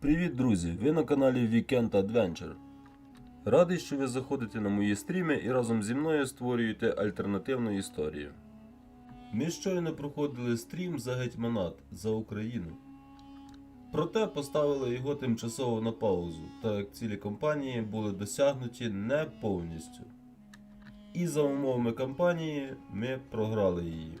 Привіт, друзі! Ви на каналі Weekend Adventure. Радий, що ви заходите на мої стріми і разом зі мною створюєте альтернативну історію. Ми щойно проходили стрім за гетьманат за Україну. Проте поставили його тимчасово на паузу, так як цілі кампанії були досягнуті не повністю. І за умовами кампанії ми програли її.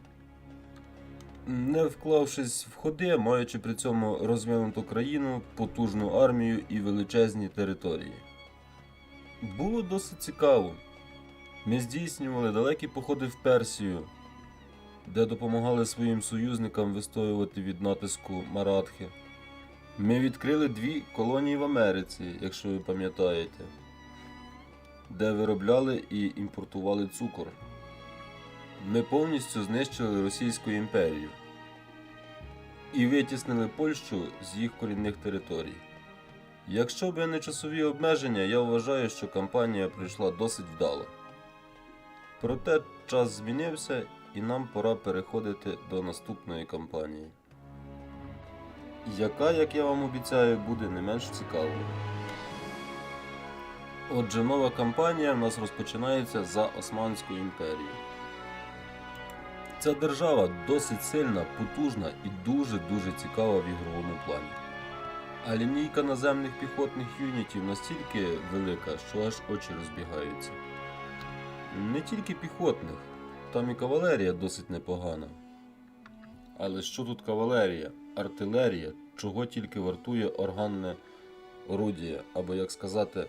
Не вклавшись в ходи, маючи при цьому розвинуту країну, потужну армію і величезні території. Було досить цікаво. Ми здійснювали далекі походи в Персію, де допомагали своїм союзникам вистоювати від натиску Маратхи. Ми відкрили дві колонії в Америці, якщо ви пам'ятаєте, де виробляли і імпортували цукор. Ми повністю знищили Російську імперію і витіснили Польщу з їх корінних територій. Якщо б не часові обмеження, я вважаю, що кампанія пройшла досить вдало. Проте час змінився і нам пора переходити до наступної кампанії, яка, як я вам обіцяю, буде не менш цікавою. Отже, нова кампанія в нас розпочинається за Османську імперію. Ця держава досить сильна, потужна і дуже-дуже цікава в ігровому плані. А лінійка наземних піхотних юнітів настільки велика, що аж очі розбігаються. Не тільки піхотних, там і кавалерія досить непогана. Але що тут кавалерія, артилерія, чого тільки вартує органне орудіє, або як сказати,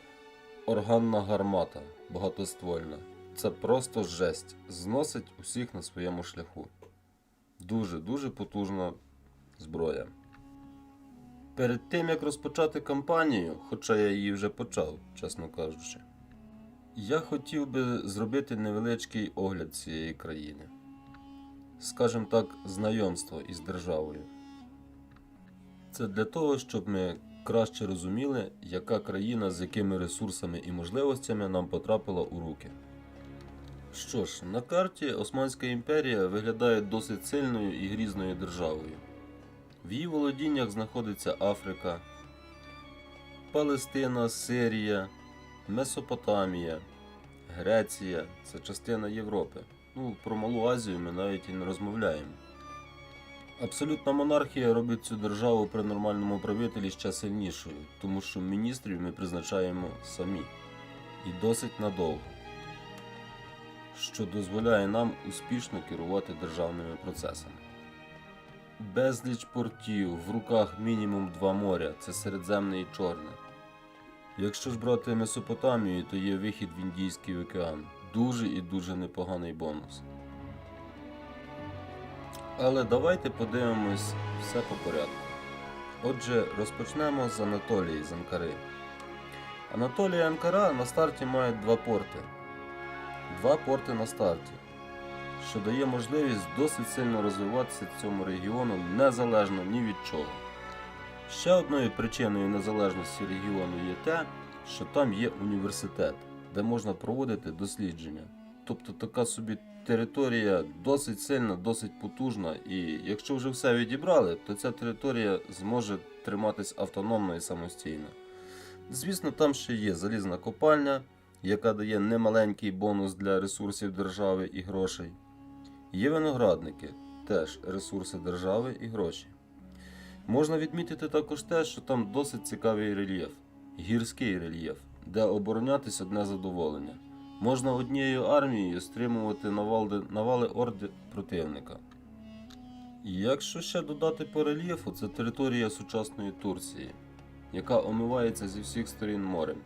органна гармата багатоствольна. Це просто жесть. Зносить усіх на своєму шляху. Дуже-дуже потужна зброя. Перед тим як розпочати кампанію, хоча я її вже почав, чесно кажучи, я хотів би зробити невеличкий огляд цієї країни. Скажімо так, знайомство із державою. Це для того, щоб ми краще розуміли, яка країна з якими ресурсами і можливостями нам потрапила у руки. Що ж, на карті Османська імперія виглядає досить сильною і грізною державою. В її володіннях знаходиться Африка, Палестина, Сирія, Месопотамія, Греція це частина Європи. Ну, про Малу Азію ми навіть і не розмовляємо. Абсолютна монархія робить цю державу при нормальному правителі ще сильнішою, тому що міністрів ми призначаємо самі і досить надовго що дозволяє нам успішно керувати державними процесами. Безліч портів, в руках мінімум два моря це Середземне і Чорне. Якщо ж брати Месопотамію, то є вихід в Індійський океан. Дуже і дуже непоганий бонус. Але давайте подивимось все по порядку. Отже, розпочнемо з Анатолії з Анкари. Анатолія Анкара на старті мають два порти два порти на старті, що дає можливість досить сильно розвиватися цьому регіону незалежно ні від чого. Ще одною причиною незалежності регіону є те, що там є університет, де можна проводити дослідження. Тобто така собі територія досить сильна, досить потужна, і якщо вже все відібрали, то ця територія зможе триматись автономно і самостійно. Звісно, там ще є залізна копальня яка дає немаленький бонус для ресурсів держави і грошей. Є виноградники, теж ресурси держави і гроші. Можна відмітити також те, що там досить цікавий рельєф, гірський рельєф, де оборонятись одне задоволення. Можна однією армією стримувати навали, навали орди противника. Якщо ще додати по рельєфу, це територія сучасної Турції, яка омивається зі всіх сторін морем.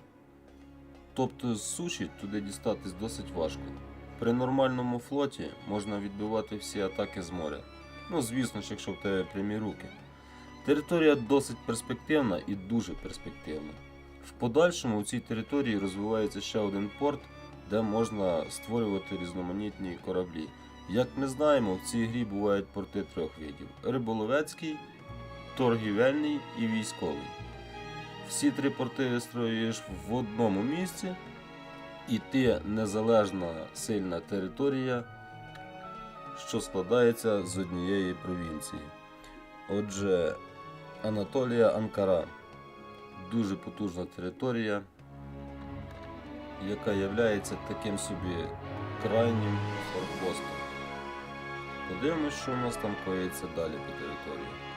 Тобто з суші туди дістатись досить важко. При нормальному флоті можна відбивати всі атаки з моря. Ну, звісно ж, якщо в тебе прямі руки. Територія досить перспективна і дуже перспективна. В подальшому у цій території розвивається ще один порт, де можна створювати різноманітні кораблі. Як ми знаємо, в цій грі бувають порти трьох видів: риболовецький, торгівельний і військовий. Всі три порти вистроюєш в одному місці, і ти незалежна сильна територія, що складається з однієї провінції. Отже, Анатолія Анкара. дуже потужна територія, яка є таким собі крайнім форпостом. Подивимось, що у нас там коїться далі по території.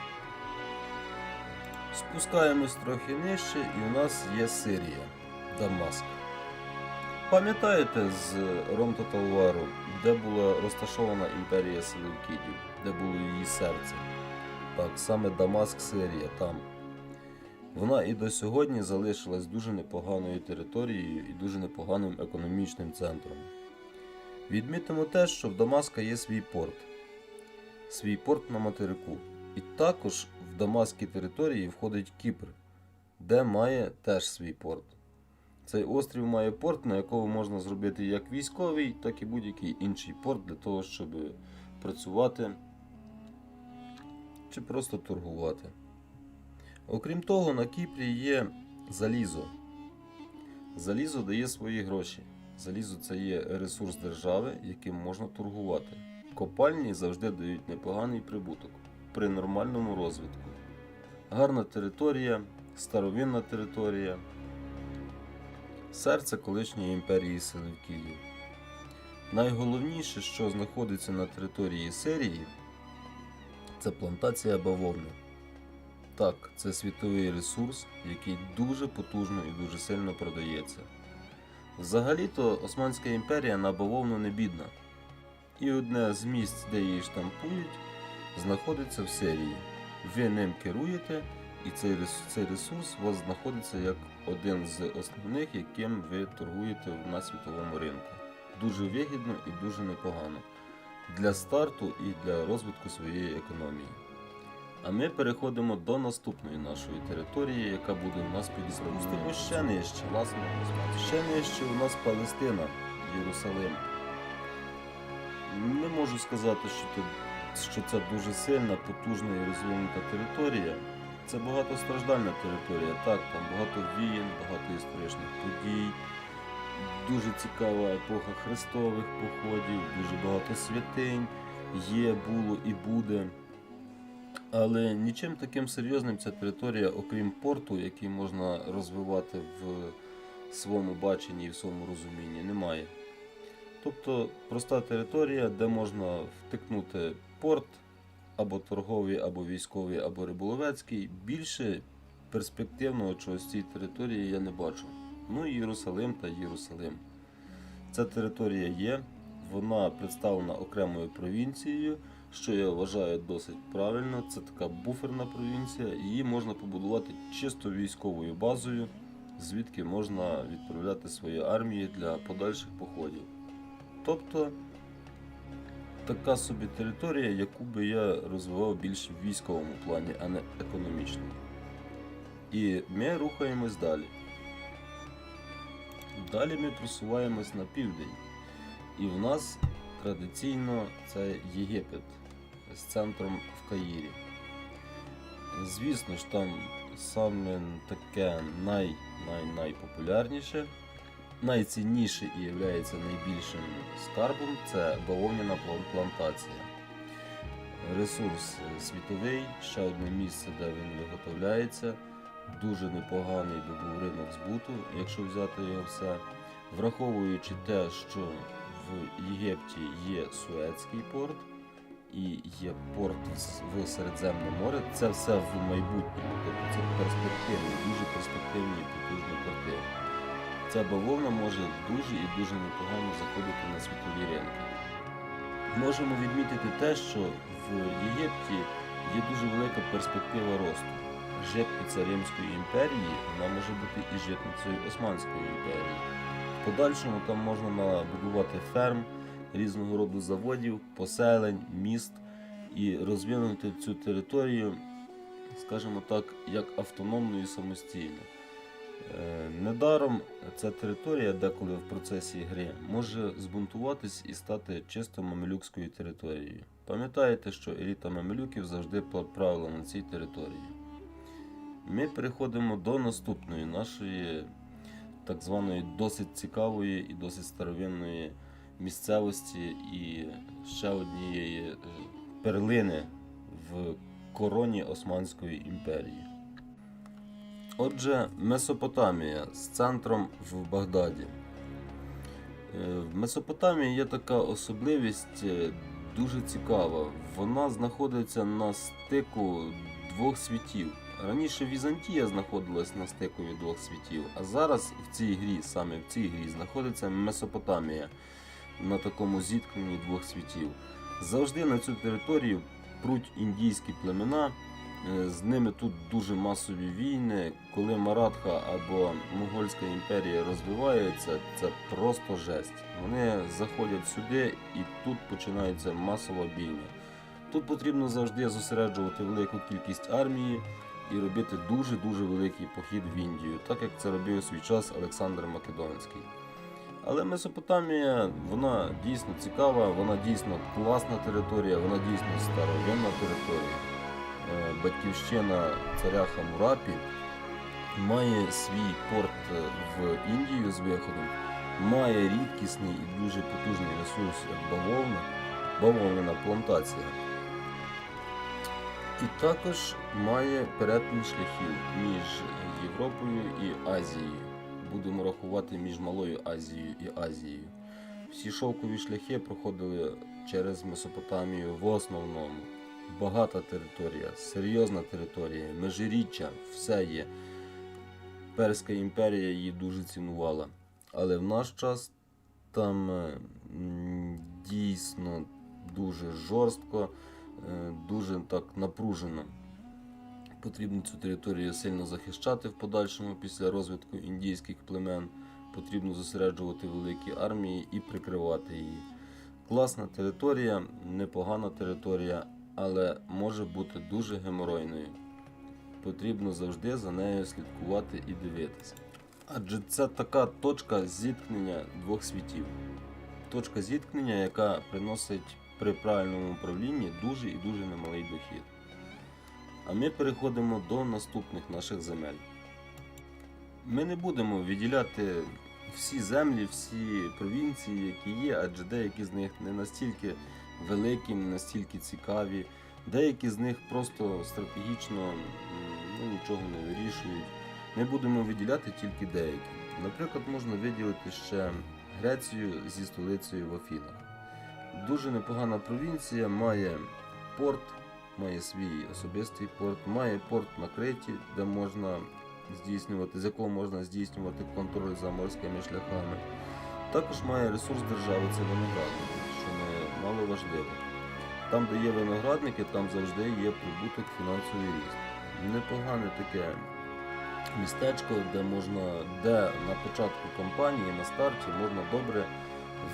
Спускаємось трохи нижче, і у нас є Сирія, Дамаск. Пам'ятаєте з Ром Total де була розташована імперія Селевкідів, де було її серце? Так, саме Дамаск, Сирія там. Вона і до сьогодні залишилась дуже непоганою територією і дуже непоганим економічним центром. Відмітимо те, що в Дамаска є свій порт, свій порт на материку. І також в Дамаській території входить Кіпр, де має теж свій порт. Цей острів має порт, на якому можна зробити як військовий, так і будь-який інший порт для того, щоб працювати чи просто торгувати. Окрім того, на Кіпрі є залізо. Залізо дає свої гроші. Залізо це є ресурс держави, яким можна торгувати. Копальні завжди дають непоганий прибуток при нормальному розвитку. Гарна територія, старовинна територія, серце колишньої імперії Селевкідів. Найголовніше, що знаходиться на території Сирії, це плантація бавовни. Так, це світовий ресурс, який дуже потужно і дуже сильно продається. Взагалі-то Османська імперія на бавовну не бідна. І одне з місць, де її штампують, знаходиться в Сирії. Ви ним керуєте, і цей ресурс, цей ресурс у вас знаходиться як один з основних, яким ви торгуєте на світовому ринку. Дуже вигідно і дуже непогано для старту і для розвитку своєї економії. А ми переходимо до наступної нашої території, яка буде у нас під Спустимо ще нижче. Власне, ще нижче у нас Палестина, Єрусалим. Не можу сказати, що, це, що це дуже сильна, потужна і розвинута територія. Це багатостраждальна територія. Так, там багато війн, багато історичних подій, дуже цікава епоха хрестових походів, дуже багато святинь є, було і буде. Але нічим таким серйозним ця територія, окрім порту, який можна розвивати в своєму баченні і в своєму розумінні, немає. Тобто проста територія, де можна втикнути порт або торговий, або військовий, або риболовецький. Більше перспективного чогось цієї території я не бачу. Ну і Єрусалим та Єрусалим. Ця територія є, вона представлена окремою провінцією що я вважаю досить правильно. Це така буферна провінція, її можна побудувати чисто військовою базою, звідки можна відправляти свої армії для подальших походів. Тобто така собі територія, яку би я розвивав більш в військовому плані, а не економічно. І ми рухаємось далі. Далі ми просуваємось на південь. І в нас традиційно це Єгипет з центром в Каїрі. Звісно ж, там саме таке най, най, найпопулярніше, найцінніше і є найбільшим скарбом це бавовняна плантація. Ресурс е, світовий, ще одне місце, де він виготовляється. Дуже непоганий би був ринок збуту, якщо взяти його все. Враховуючи те, що в Єгипті є Суецький порт і є порт в Середземне море, це все в майбутньому. Тобто це перспективні, дуже перспективні і потужні порти. Ця бавовна може дуже і дуже непогано заходити на світові ринки. Можемо відмітити те, що в Єгипті є дуже велика перспектива росту. Житниця Римської імперії вона може бути і житницею Османської імперії. В подальшому там можна набудувати ферм, різного роду заводів, поселень, міст і розвинути цю територію, скажімо так, як автономну і самостійну. Е, Недаром ця територія, деколи в процесі гри, може збунтуватись і стати чисто мамелюкською територією. Пам'ятаєте, що еліта мамелюків завжди правила на цій території. Ми переходимо до наступної нашої так званої досить цікавої і досить старовинної місцевості і ще однієї е, перлини в короні Османської імперії. Отже, Месопотамія з центром в Багдаді. Е, В Месопотамії є така особливість е, дуже цікава. Вона знаходиться на стику двох світів. Раніше Візантія знаходилась на стикові двох світів, а зараз в цій грі, саме в цій грі, знаходиться Месопотамія на такому зіткненні двох світів. Завжди на цю територію пруть індійські племена. Е, З ними тут дуже масові війни. Коли Маратха або Монгольська імперія розвивається, це просто жесть. Вони заходять сюди і тут починається масова бійня. Тут потрібно завжди зосереджувати велику кількість армії і робити дуже-дуже великий похід в Індію, так як це робив у свій час Олександр Македонський. Але Месопотамія, вона дійсно цікава, вона дійсно класна територія, вона дійсно старовинна територія. Е, Батьківщина царя Хамурапі має свій порт е, в Індію з виходом, має рідкісний і дуже потужний ресурс як бавовна, бавовняна плантація. І також має перетин шляхів між Європою і Азією. Будемо рахувати між Малою Азією і Азією. Всі шовкові шляхи проходили через Месопотамію в основному. Багата територія, серйозна територія, межиріччя, все є. Перська імперія її дуже цінувала. Але в наш час там е, дійсно дуже жорстко, е, дуже так напружено. Потрібно цю територію сильно захищати в подальшому після розвитку індійських племен. Потрібно зосереджувати великі армії і прикривати її. Класна територія, непогана територія, але може бути дуже геморойною. Потрібно завжди за нею слідкувати і дивитися. Адже це така точка зіткнення двох світів. Точка зіткнення, яка приносить при правильному управлінні дуже і дуже немалий дохід. А ми переходимо до наступних наших земель. Ми не будемо відділяти всі землі, всі провінції, які є, адже деякі з них не настільки великі, не настільки цікаві, деякі з них просто стратегічно ну, нічого не вирішують. Ми будемо виділяти тільки деякі. Наприклад, можна виділити ще Грецію зі столицею в Афінах. Дуже непогана провінція, має порт, має свій особистий порт, має порт на Криті, де можна здійснювати, з якого можна здійснювати контроль за морськими шляхами. Також має ресурс держави це виноградники, що не мало важливо. Там, де є виноградники, там завжди є прибуток фінансовий ріст. Непогане таке містечко, де можна, де на початку кампанії, на старті можна добре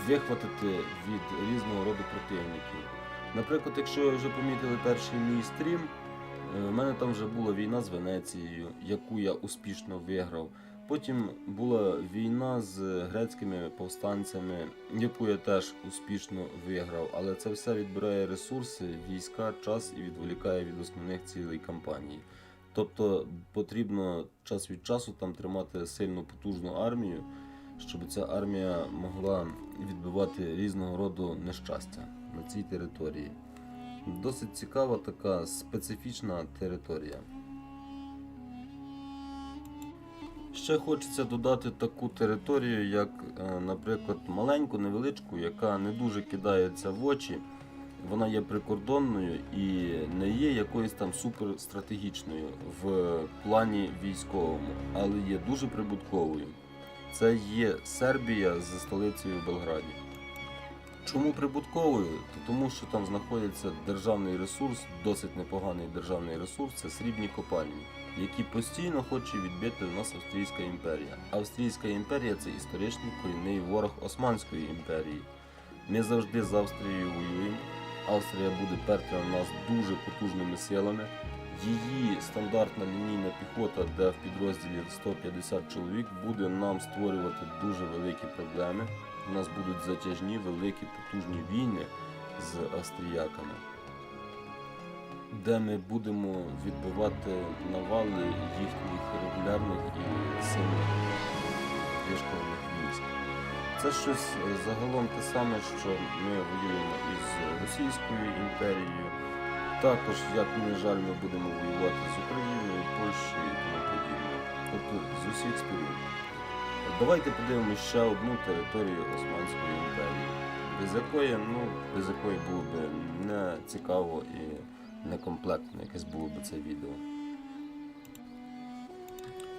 вихватити від різного роду противників. Наприклад, якщо ви вже помітили перший мій стрім, е, в мене там вже була війна з Венецією, яку я успішно виграв. Потім була війна з грецькими повстанцями, яку я теж успішно виграв. Але це все відбирає ресурси, війська, час і відволікає від основних цілей кампанії. Тобто потрібно час від часу там тримати сильну потужну армію, щоб ця армія могла відбивати різного роду нещастя на цій території. Досить цікава така специфічна територія. Ще хочеться додати таку територію, як, е, наприклад, маленьку, невеличку, яка не дуже кидається в очі. Вона є прикордонною і не є якоюсь там суперстратегічною в плані військовому, але є дуже прибутковою. Це є Сербія з столицею в Белграді. Чому прибутковою? То тому, що там знаходиться державний ресурс, досить непоганий державний ресурс це срібні копальні, які постійно хоче відбити в нас Австрійська імперія. Австрійська імперія це історичний корінний ворог Османської імперії. Ми завжди з Австрією воюємо. Австрія буде перти на нас дуже потужними силами. Її стандартна лінійна піхота, де в підрозділі 150 чоловік, буде нам створювати дуже великі проблеми. У нас будуть затяжні, великі, потужні війни з австріяками, де ми будемо відбивати навали їхніх регулярних і сильних вишколених військ. Це щось е, загалом те саме, що ми воюємо із Російською імперією. Також, як не жаль, ми будемо воювати з Україною, Польщею і тому подібне. Тобто усіх сторін. Давайте подивимося ще одну територію Османської імперії, без якої, ну, без якої було б не цікаво і не комплектно якесь було б це відео.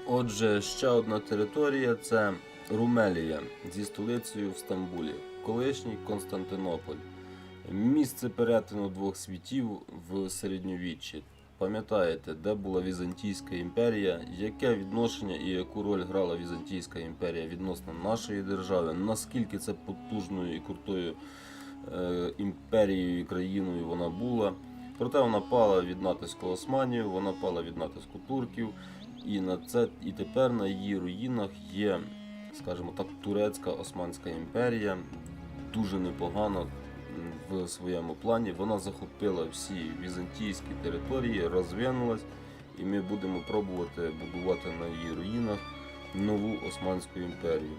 Отже, ще одна територія це Румелія зі столицею в Стамбулі, колишній Константинополь. Місце перетину двох світів в середньовіччі. Пам'ятаєте, де була Візантійська імперія, яке відношення і яку роль грала Візантійська імперія відносно нашої держави, наскільки це потужною і крутою е, імперією і країною вона була. Проте вона пала від натиску Османів, вона пала від натиску турків, і на це і тепер на її руїнах є, скажімо так, турецька Османська імперія, дуже непогана м, в своєму плані. Вона захопила всі візантійські території, розвинулась, і ми будемо пробувати будувати на її руїнах нову Османську імперію.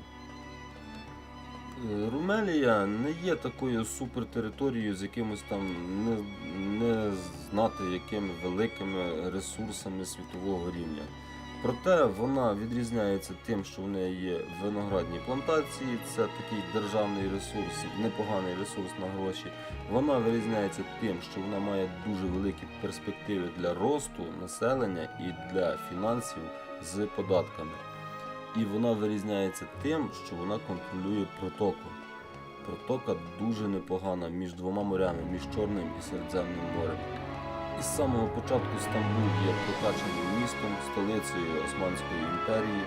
Е, Румелія не є такою супертериторією з якимось там не, не знати якими великими ресурсами світового рівня. Проте вона відрізняється тим, що в неї є виноградні плантації, це такий державний ресурс, непоганий ресурс на гроші. Вона вирізняється тим, що вона має дуже великі перспективи для росту населення і для фінансів з податками. І вона вирізняється тим, що вона контролює протоку. Протока дуже непогана між двома морями, між Чорним і Середземним морем. Із самого початку Стамбул є прокачаним містом, столицею Османської імперії,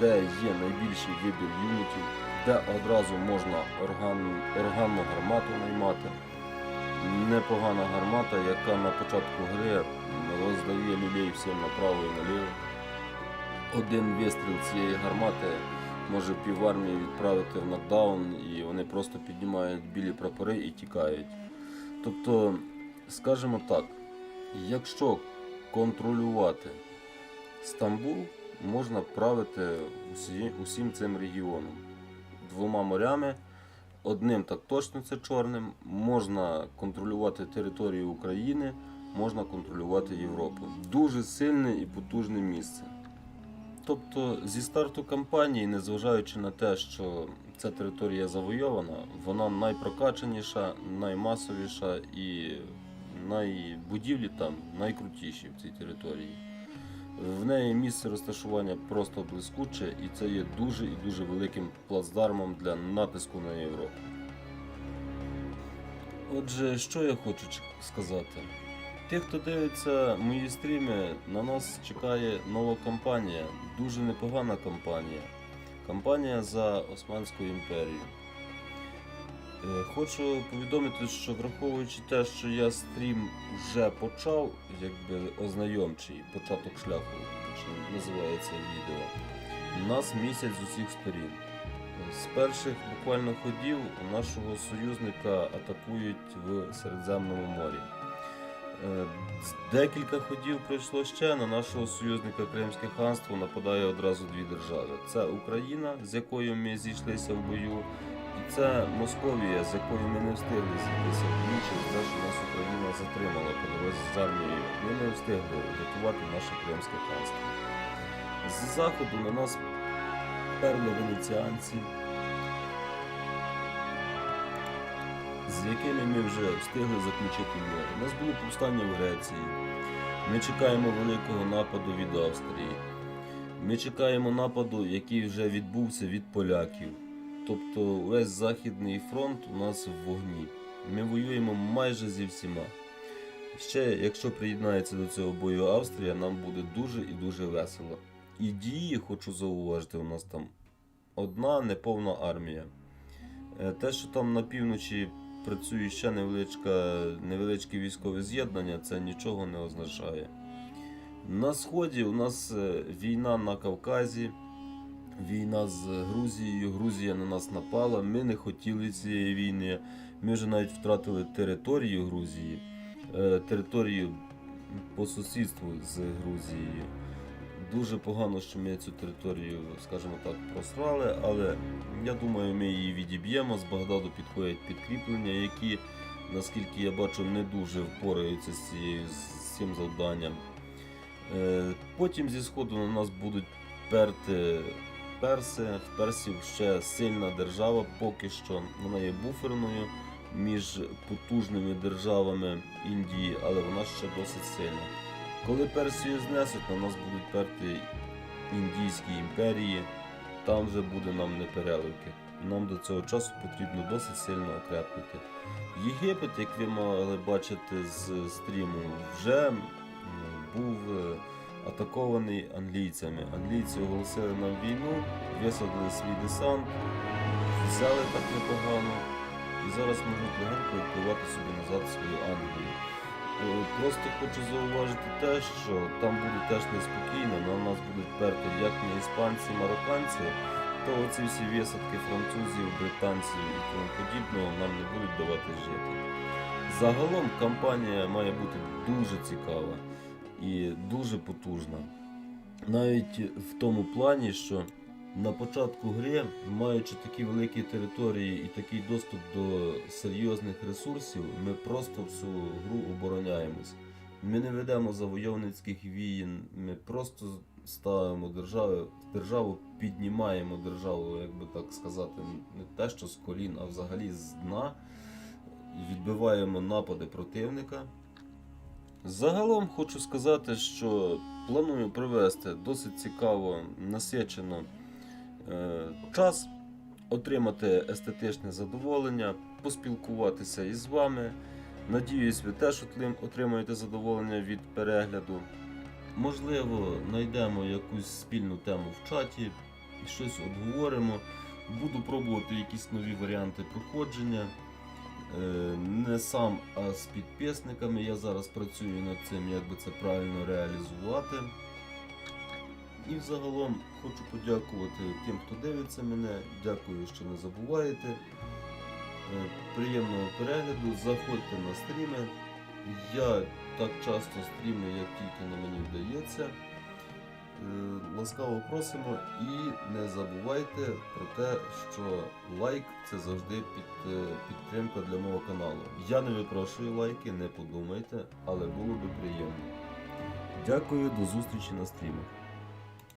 де є найбільший вибір юнітів, де одразу можна орган, органну гармату наймати. Непогана гармата, яка на початку гри роздає людей всім направо і наліво. Один вистріл цієї гармати може півармії відправити в нокдаун, і вони просто піднімають білі прапори і тікають. Тобто, скажімо так, якщо контролювати Стамбул, можна правити усі, усім цим регіоном. Двома морями, одним так точно це чорним, можна контролювати територію України, можна контролювати Європу. Дуже сильне і потужне місце. Тобто зі старту кампанії, незважаючи на те, що ця територія завойована, вона найпрокачаніша, наймасовіша і найбудівлі там найкрутіші в цій території. В неї місце розташування просто блискуче, і це є дуже і дуже великим плацдармом для натиску на Європу. Отже, що я хочу сказати? Тих, хто дивиться мої стріми, на нас чекає нова кампанія, дуже непогана кампанія. Кампанія за Османську імперію. Е, Хочу повідомити, що враховуючи те, що я стрім вже почав, якби ознайомчий, початок шляху, точно називається відео. у Нас місяць з усіх сторін. З перших буквально ходів нашого союзника атакують в Середземному морі. Е, Декілька ходів пройшло ще. На нашого союзника Кримське ханство нападає одразу дві держави: це Україна, з якою ми зійшлися в бою, і це Московія, з якою ми не встигли зійтися в бою те, що нас Україна затримала по дорозі з армією. Ми не встигли рятувати наше Кримське ханство. З заходу на нас перли венеціанці, з якими ми вже встигли заключити мир. У нас було повстання в Греції. Ми чекаємо великого нападу від Австрії. Ми чекаємо нападу, який вже відбувся від поляків. Тобто весь Західний фронт у нас в вогні. Ми воюємо майже зі всіма. Ще, якщо приєднається до цього бою Австрія, нам буде дуже і дуже весело. І дії, хочу зауважити, у нас там одна неповна армія. Е, Те, що там на півночі працює ще невеличка, невеличке військове з'єднання, це нічого не означає. На сході у нас е, війна на Кавказі, війна з Грузією. Грузія на нас напала. Ми не хотіли цієї війни. Ми вже навіть втратили територію Грузії, е, територію по сусідству з Грузією. Дуже погано, що ми цю територію, скажімо так, просрали, але я думаю, ми її відіб'ємо. З Багдаду підходять підкріплення, які, наскільки я бачу, не дуже впораються з, цією, з цим завданням. Е, Потім зі сходу на нас будуть перти перси. В персів ще сильна держава поки що. Вона є буферною між потужними державами Індії, але вона ще досить сильна. Коли Персію знесуть, на нас будуть перти індійські імперії, там вже буде нам не переливки. Нам до цього часу потрібно досить сильно окрепнути. Єгипет, як ви могли бачити з стріму, вже був е, атакований англійцями. Англійці оголосили нам війну, висадили свій десант, взяли так непогано і зараз можуть легенько відпливати собі назад свою Англію. Е, Просто хочу зауважити те, що там буде теж неспокійно, на нас будуть перти як не іспанці, марокканці, то оці всі висадки французів, британців і тому подібного нам не будуть давати жити. Загалом кампанія має бути дуже цікава і дуже потужна. Навіть в тому плані, що на початку гри, маючи такі великі території і такий доступ до серйозних ресурсів, ми просто всю гру обороняємось. Ми не ведемо завойовницьких війн, ми просто ставимо держави, державу, піднімаємо державу, як би так сказати, не те, що з колін, а взагалі з дна. Відбиваємо напади противника. Загалом хочу сказати, що планую провести досить цікаво, насичено е, час, отримати естетичне задоволення, поспілкуватися із вами. Надіюсь, ви теж отримаєте задоволення від перегляду. Можливо, знайдемо якусь спільну тему в чаті, щось обговоримо. Буду пробувати якісь нові варіанти проходження. Е, Не сам, а з підписниками. Я зараз працюю над цим, як би це правильно реалізувати. І взагалом хочу подякувати тим, хто дивиться мене. Дякую, що не забуваєте. Е, Приємного перегляду, заходьте на стріми. Я так часто стрімлю, як тільки на мені вдається. Е, Ласкаво просимо і не забувайте про те, що лайк це завжди під, е, підтримка для мого каналу. Я не випрошую лайки, не подумайте, але було би приємно. Дякую, до зустрічі на стрімах.